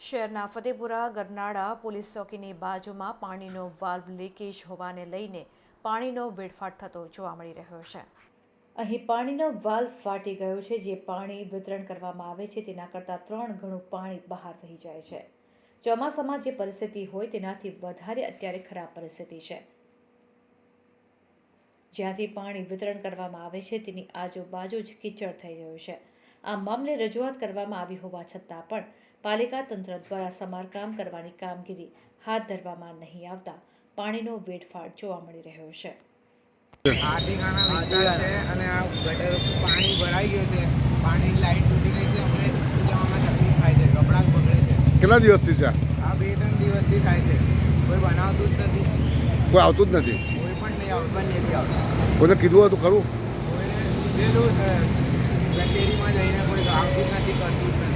શહેરના ફતેપુરા, ગરનાળા પોલીસ ચોકીની બાજુમાં પાણીનો વાલ્વ લીકેજ હોવાને લઈને પાણીનો વેડફાટ થતો જોવા મળી રહ્યો છે. અહીં પાણીનો વાલ્વ ફાટી ગયો છે, જે પાણી વિતરણ કરવામાં આવે છે, તેના કરતાં ત્રણ ગણું પાણી બહાર વહી જાય છે. ચોમાસામાં જે પરિસ્થિતિ હોય તેનાથી વધારે અત્યારે ખરાબ પરિસ્થિતિ છે. જ્યાંથી પાણી વિતરણ કરવામાં આવે છે તેની આજુબાજુ જ કીચડ થઈ ગયું છે. આ મામલે રજૂઆત કરવામાં આવી હોવા છતાં પણ પાલિકા તંત્ર દ્વારા સમારકામ કરવાની કામગીરી હાથ ધરવામાં નહીં આવતા પાણીનો વેડફાટ જોવા મળી રહ્યો છે. આદિગાના વિસ્તાર છે અને આ ગટર પાણી ભરાઈ ગયું છે. પાણી લાઈટ તૂટી ગઈ છે. અમને સ્કૂલ જવામાં તકલીફ થાય છે. કપડાં બગડે છે. કેટલા દિવસથી છે? આ? આ બે ત્રણ દિવસથી થાય છે. કોઈ બનાવતું જ નથી. કોઈ આવતું જ નથી? કોઈને કીધું હતું ખરું? કચેરીમાં જઈને કોઈ કામ નથી કરતું